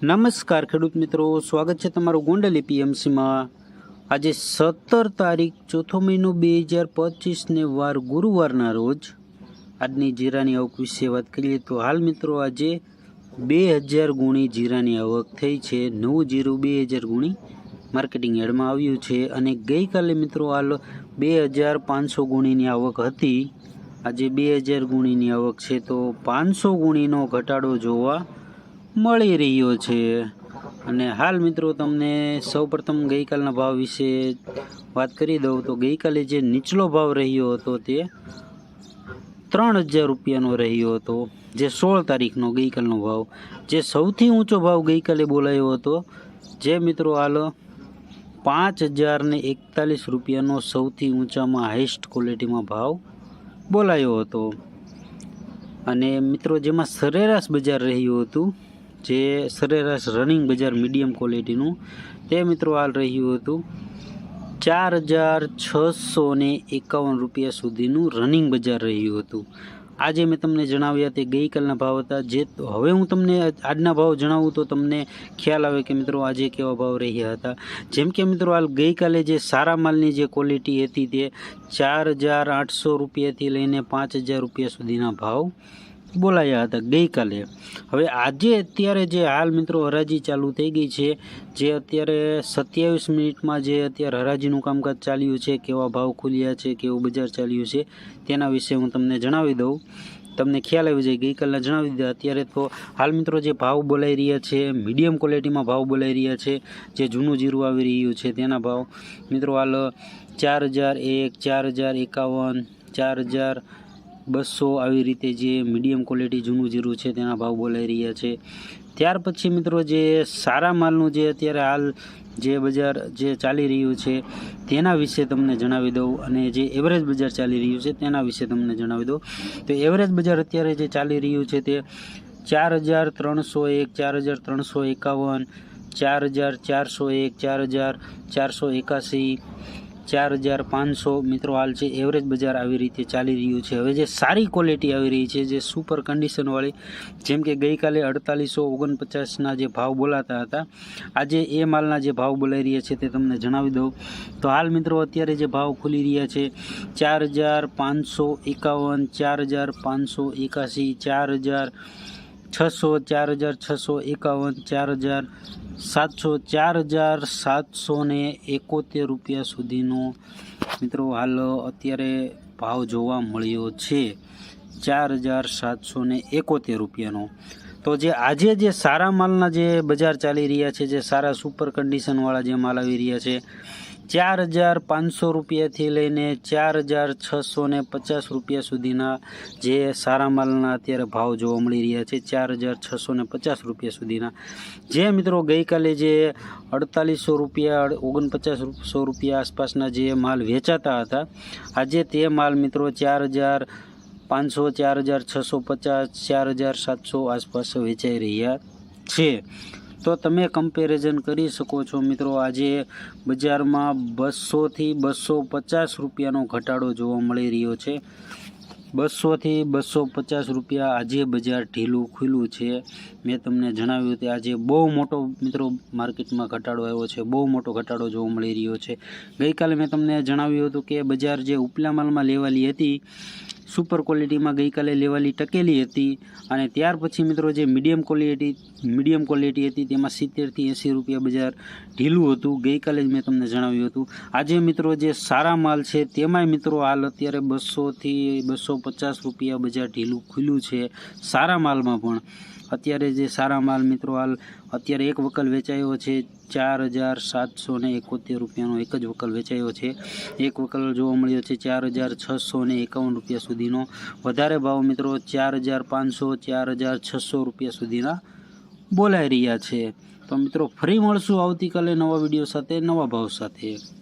નમસ્કાર ખેડૂત મિત્રો, સ્વાગત છે તમારું ગોંડલ એપીએમસીમાં. આજે સત્તર તારીખ, ચોથો મહિનો બે હજાર પચીસને વાર ગુરુવારના રોજ. આજની જીરાની આવક વિશે વાત કરીએ તો હાલ મિત્રો આજે બે હજાર ગુણી જીરાની આવક થઈ છે. નવું જીરું બે હજાર ગુણી માર્કેટિંગ યાર્ડમાં આવ્યું છે અને ગઈકાલે મિત્રો હાલ બે હજાર પાંચસો ગુણીની આવક હતી. આજે બે હજાર ગુણીની આવક છે તો પાંચસો ગુણીનો ઘટાડો જોવા મળી રહ્યો છે. અને હાલ મિત્રો તમને સૌપ્રથમ ગઈકાલના ભાવ વિશે વાત કરી દઉં તો ગઈકાલે જે નીચલો ભાવ રહ્યો હતો તે ત્રણ હજાર રૂપિયાનો રહ્યો હતો. જે સોળ તારીખનો ગઈકાલનો ભાવ. જે સૌથી ઊંચો ભાવ ગઈકાલે બોલાયો હતો. જે મિત્રો હાલ પાંચ હજારને એકતાલીસ રૂપિયાનો સૌથી ઊંચામાં હાઈસ્ટ ક્વોલિટીમાં ભાવ બોલાયો હતો. અને મિત્રો જેમાં સરેરાશ બજાર રહ્યું હતું જે સરેરાશ રનિંગ બજાર મીડિયમ ક્વોલિટીનું તે મિત્રો હાલ રહ્યું હતું ચાર હજાર છસો ને એકાવન રૂપિયા સુધીનું રનિંગ બજાર રહ્યું હતું. આજે મેં તમને જણાવ્યા તે ગઈકાલના ભાવ હતા. જે હવે હું તમને આજના ભાવ જણાવું તો તમને ખ્યાલ આવે કે મિત્રો આજે કેવા ભાવ રહ્યા હતા. જેમ કે મિત્રો હાલ ગઈકાલે જે સારા માલની જે ક્વોલિટી હતી તે ચાર હજાર આઠસો રૂપિયાથી લઈને પાંચ હજાર રૂપિયા સુધીના ભાવ બોલાયા હતા ગઈકાલે. હવે આજે અત્યારે જે હાલ મિત્રો હરાજી ચાલુ થઈ ગઈ છે, જે અત્યારે સત્યાવીસ મિનિટમાં જે અત્યારે હરાજીનું કામકાજ ચાલ્યું છે, કેવા ભાવ ખુલ્યા છે, કેવું બજાર ચાલ્યું છે, તેના વિશે હું તમને જણાવી દઉં. તમને ખ્યાલ આવી જાય, ગઈકાલના જણાવી દીધા. અત્યારે તો હાલ મિત્રો જે ભાવ બોલાઈ રહ્યા છે મીડિયમ ક્વોલિટીમાં ભાવ બોલાઈ રહ્યા છે, જે જૂનું જીરું આવી રહ્યું છે, તેના ભાવ. મિત્રો હાલ ચાર હજાર એક, ચાર હજાર એકાવન, ચાર હજાર બસો આવી રીતે જે મીડિયમ ક્વોલિટી જૂનું જીરું છે, તેના ભાવ બોલાઈ રહ્યા છે. ત્યાર પછી મિત્રો જે સારા માલનું જે અત્યારે હાલ જે બજાર જે ચાલી રહ્યું છે, તેના વિશે તમને જણાવી દઉં અને જે એવરેજ બજાર ચાલી રહ્યું છે, તેના વિશે તમને જણાવી દઉં. તો એવરેજ બજાર અત્યારે જે ચાલી રહ્યું છે તે ચાર હજાર ત્રણસો એક, ચાર હજાર ત્રણસો એકાવન, ચાર હજાર ચારસો એક, ચાર હજાર ચારસો એકાસી ચાર હજાર પાંચસો મિત્રો હાલ છે. એવરેજ બજાર આવી રીતે ચાલી રહ્યું છે. હવે જે સારી ક્વોલિટી આવી રહી છે, જે સુપર કન્ડિશનવાળી જેમ કે ગઈકાલે અડતાલીસો ઓગણપચાસના જે ભાવ બોલાતા હતા, આજે એ માલના જે ભાવ બોલાઈ રહ્યા છે તે તમને જણાવી દઉં. તો હાલ મિત્રો અત્યારે જે ભાવ ખુલી રહ્યા છે ચાર હજાર પાંચસો એકાવન ચાર હજાર પાંચસો એકાસી ચાર હજાર છસો, ચાર હજાર છસો એકાવન, ચાર હજાર સાતસો, ચાર હજાર સાતસો ને એકોતેર રૂપિયા સુધીનો મિત્રો હાલ અત્યારે ભાવ જોવા મળ્યો છે. ચાર હજાર સાતસો એકોતેર રૂપિયાનો. તો જે આજે જે સારા માલના જે બજાર ચાલી રહ્યા છે, જે સારા સુપર કન્ડિશનવાળા જે માલ આવી રહ્યા છે, ચાર હજાર પાંચસો રૂપિયાથી લઈને ચાર હજાર છસો ને પચાસ રૂપિયા સુધીના જે સારા માલના અત્યારે ભાવ જોવા મળી રહ્યા છે, ચાર હજાર છસો ને પચાસ રૂપિયા સુધીના. જે મિત્રો ગઈકાલે જે અડતાલીસો રૂપિયા ઓગણપચાસ સો રૂપિયા આસપાસના જે માલ વેચાતા હતા, આજે તે માલ મિત્રો ચાર હજાર પાંચસો, ચાર હજાર, છસો પચાસ, ચાર હજાર, સાતસો આસપાસ વેચાઈ રહ્યા છે. તો તમે કમ્પેરિઝન કરી શકો છો મિત્રો, આજે બજારમાં બસોથી બસો પચાસ રૂપિયાનો ઘટાડો જોવા મળી રહ્યો છે. બસોથી બસો પચાસ રૂપિયા આજે બજાર ઢીલું ખુલ્લું છે. મેં તમને જણાવ્યું કે આજે બહુ મોટો મિત્રો માર્કેટમાં ઘટાડો આવ્યો છે, બહુ મોટો ઘટાડો જોવા મળી રહ્યો છે. ગઈકાલે મેં તમને જણાવ્યું હતું કે બજાર જે ઉપલા માલમાં લેવાલી હતી સુપર ક્વોલિટીમાં ગઈકાલે લેવાલી ટકેલી હતી અને ત્યાર પછી મિત્રો જે મીડિયમ ક્વોલિટી મીડિયમ ક્વોલિટી હતી, તેમાં સિત્તેરથી એંસી રૂપિયા બજાર ઢીલું હતું. ગઈકાલે જ મેં તમને જણાવ્યું હતું. આજે મિત્રો જે સારા માલ છે, તેમાંય મિત્રો હાલ અત્યારે બસોથી બસો પચાસ રૂપિયા બજાર ઢીલું ખુલ્યું છે સારા માલમાં પણ. અત્યારે જે સારા માલ મિત્રો હાલ અત્યારે એક વકલ વેચાયો છે ચાર હજાર સાતસો ને એકોતેર રૂપિયાનો એક જ વકલ વેચાયો છે. એક વકલ જોવા મળ્યો છે ચાર હજાર છસો ને એકાવન રૂપિયા સુધીનો. વધારે ભાવ મિત્રો ચાર હજાર પાંચસો, ચાર હજાર છસો રૂપિયા સુધીના બોલાઈ રહ્યા છે. તો મિત્રો ફરી મળશું આવતીકાલે નવા વીડિયો સાથે, નવા ભાવ સાથે.